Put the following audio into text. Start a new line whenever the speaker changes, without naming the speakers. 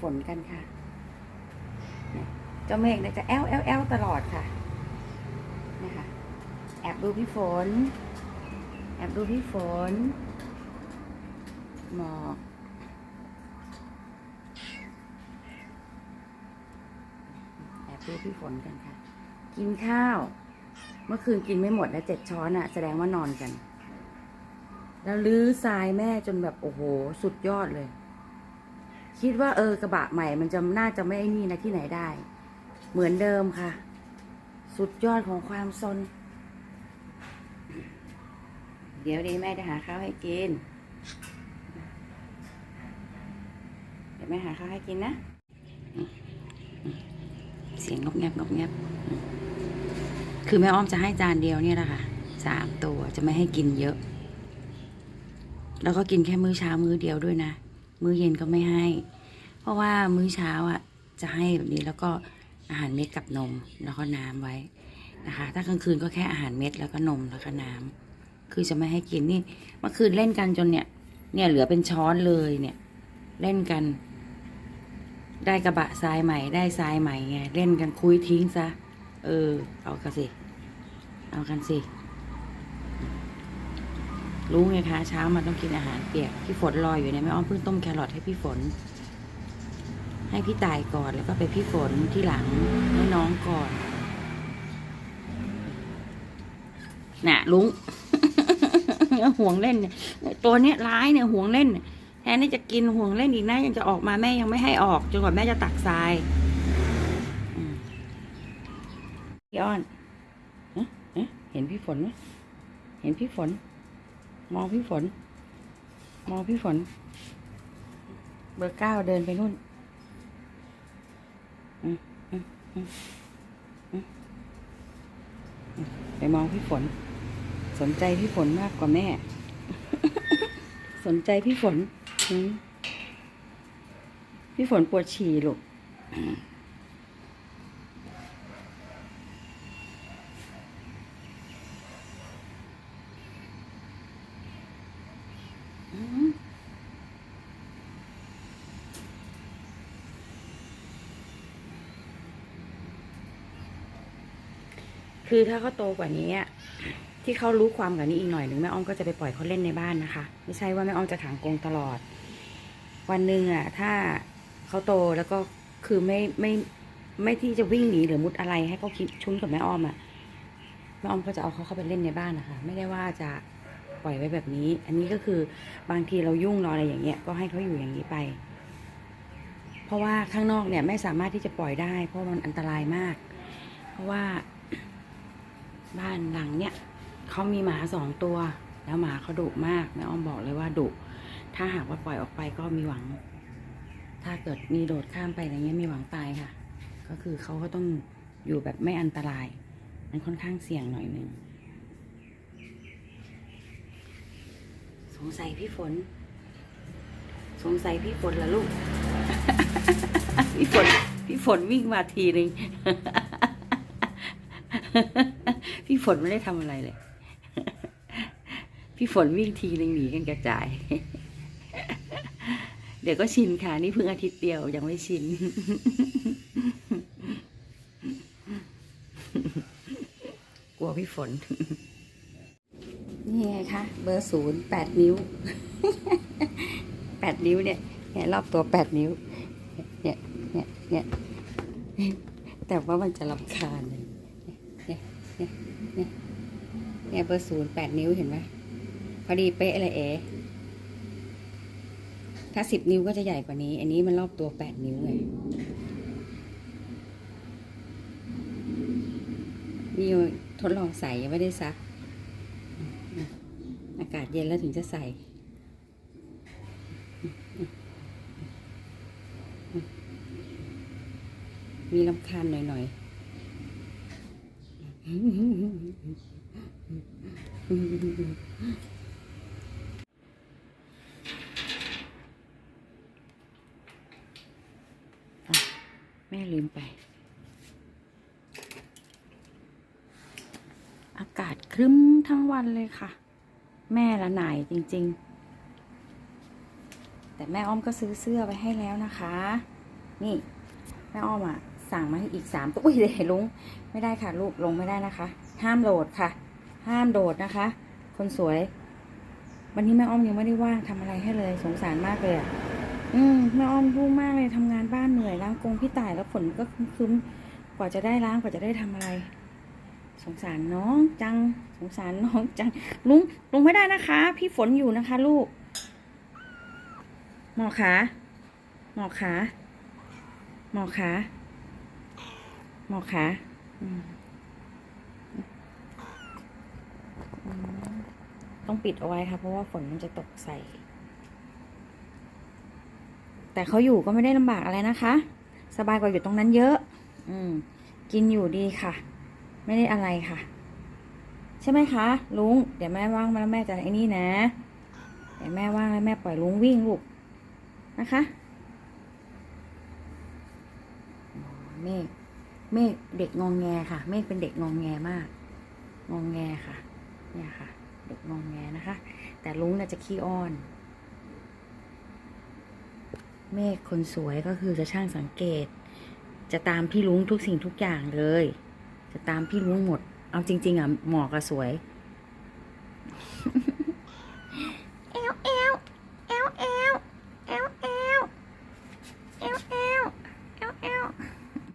ฝนกันค่ะ เจ้าเมฆเนี่ยจะแอลแอลแอลตลอดค่ะนะคะแอบดูพี่ฝน แอบดูพี่ฝน หมอกแอบดูพี่ฝนกันค่ะ กินข้าว เมื่อคืนกินไม่หมดนะเจ็ดช้อนอะแสดงว่านอนกัน แล้วลื้อทรายแม่จนแบบ โอ้โห สุดยอดเลย คิดว่าเออกระบะใหม่มันจะน่าจะไม่ไอ้นี่นะที่ไหนได้ เหมือนเดิมค่ะ สุดยอดของความซน เดี๋ยวดีแม่จะหาข้าวให้กิน เดี๋ยวแม่หาข้าวให้กินนะ เสียงงบแงบงบแงบคือแม่อ้อมจะให้จานเดียวเนี่ยแหละค่ะสามตัวจะไม่ให้กินเยอะ แล้วก็กินแค่มื้อเช้ามื้อเดียวด้วยนะ มื้อเย็นก็ไม่ให้ เพราะว่ามื้อเช้าอะจะให้แบบนี้แล้วก็อาหารเม็ดกับนมแล้วก็น้ำไว้นะคะ ถ้ากลางคืนก็แค่อาหารเม็ดแล้วก็นมแล้วก็น้ำคือจะไม่ให้กินนี่เมื่อคืนเล่นกันจนเนี่ยเนี่ยเหลือเป็นช้อนเลยเนี่ยเล่นกัน ได้กระบะทรายใหม่ได้ทรายใหม่ไงเล่นกันคุยทิ้งซะเออเอากันสิ เอากันสิ รู้ไงคะเช้ามันต้องกินอาหารเปียกพี่ฝนรออยู่เนี่ยแม่อ้อมเพิ่งต้มแครอทให้พี่ฝน ให้พี่ตายก่อนแล้วก็ไปพี่ฝนที่หลังให้น้องก่อน น่ะ ลุงห่วงเล่นเนี่ยตัวเนี้ยร้ายเนี่ยห่วงเล่นแทนที่จะกินห่วงเล่นอีกนะยังจะออกมาแม่ยังไม่ให้ออกจนกว่าแม่จะตักทรายพี่อ้อนเห็นพี่ฝนไหมเห็นพี่ฝน มองพี่ฝน มองพี่ฝน เบอร์เก้าเดินไปนู่นอืมอืมอืมอืมไปมองพี่ฝน สนใจพี่ฝนมากกว่าแม่ สนใจพี่ฝนอืมพี่ฝนปวดฉี่ลูกอืม คือถ้าเขาโตกว่านี้ที่เขารู้ความกว่านี้อีกหน่อยหนึ่งแม่อ้อมก็จะไปปล่อยเขาเล่นในบ้านนะคะ ไม่ใช่ว่าแม่อ้อมจะขังกรงตลอด วันหนึ่งอะ ถ้าเขาโตแล้วก็คือไม่ไม่ไม่ที่จะวิ่งหนีหรือมุดอะไรให้เขาคิดชุนกับแม่อ้อมอะแม่อ้อมก็จะเอาเขาเข้าไปเล่นในบ้านนะคะ ไม่ได้ว่าจะปล่อยไว้แบบนี้ อันนี้ก็คือบางทีเรายุ่งเราอะไรอย่างเงี้ยก็ให้เขาอยู่อย่างนี้ไป เพราะว่าข้างนอกเนี่ยไม่สามารถที่จะปล่อยได้ เพราะมันอันตรายมาก เพราะว่า บ้านหลังเนี่ยเขามีหมาสองตัว แล้วหมาเขาดุมากแม่อ้อมบอกเลยว่าดุถ้าหากว่าปล่อยออกไปก็มีหวัง ถ้าเกิดมีโดดข้ามไปอะไรเงี้ยมีหวังตายค่ะ ก็คือเขาก็ต้องอยู่แบบไม่อันตราย มันค่อนข้างเสี่ยงหน่อยหนึ่งสงสัยพี่ฝน สงสัยพี่ฝนละลูก พี่ฝน พี่ฝนวิ่งมาทีนึง พี่ฝนไม่ได้ทำอะไรเลย พี่ฝนวิ่งทีนึงหนีกันกระจาย เดี๋ยวก็ชินค่ะ นี่เพิ่งอาทิตย์เดียวยังไม่ชิน กลัวพี่ฝน นี่ไงคะ เบอร์ศูนย์แปดนิ้ว แปดนิ้วเนี่ยเนี่ยรอบตัวแปดนิ้ว เนี่ยเนี่ยเนี่ยแต่ว่ามันจะรำคาญเลยเนี่ยเนี่ย เนี่ยเนี่ยเบอร์ศูนย์แปดนิ้วเห็นไหมพอดีเป๊ะเลยเอ๋ถ้าสิบนิ้วก็จะใหญ่กว่านี้ อันนี้มันรอบตัวแปดนิ้วไงนี่ทดลองใส่ยังไม่ได้ซัก อากาศเย็นแล้วถึงจะใส่ มีลำคาญหน่อยๆอะ แม่ลืมไป อากาศครึ้มทั้งวันเลยค่ะ แม่ละหน่ายจริง ๆ แต่แม่อ้อมก็ซื้อเสื้อไปให้แล้วนะคะ นี่ แม่อ้อมอะ สั่งมาให้อีกสามตัวอุ้ยเลยลุงไม่ได้ค่ะ ลูกลงไม่ได้นะคะ ห้ามโหลดค่ะ ห้ามโดดนะคะ คนสวย วันนี้แม่อ้อมยังไม่ได้ว่างทำอะไรให้เลย สงสารมากเลยอะอืมแม่อ้อมยุ่งมากเลยทำงานบ้านเหนื่อยล้างกรงพี่ต่ายแล้วฝนก็คึ้มกว่าจะได้ล้างกว่าจะได้ทำอะไร สงสารน้องจัง สงสารน้องจังลุงลุงไม่ได้นะคะ พี่ฝนอยู่นะคะ ลูกหมอขาหมอขาหมอขา หมอขาอืมอืมต้องปิดเอาไว้ค่ะ เพราะว่าฝนมันจะตกใส่ แต่เขาอยู่ก็ไม่ได้ลำบากอะไรนะคะ สบายกว่าอยู่ตรงนั้นเยอะ อืม กินอยู่ดีค่ะ ไม่ได้อะไรค่ะ ใช่ไหมคะ ลุง เดี๋ยวแม่ว่างมาแล้วแม่จะไอ้นี่นะ เดี๋ยวแม่ว่างแล้วแม่ปล่อยลุงวิ่งลูกนะคะอ๋อ เมฆเด็กงองแงค่ะ เมฆเป็นเด็กงองแงมาก งองแงค่ะ เนี่ยค่ะ เด็กงองแงนะคะ แต่ลุงน่าจะขี้อ้อน เมฆคนสวยก็คือจะช่างสังเกต จะตามพี่ลุงทุกสิ่งทุกอย่างเลย จะตามพี่ลุงหมด เอาจริง ๆอะหมอกอะสวย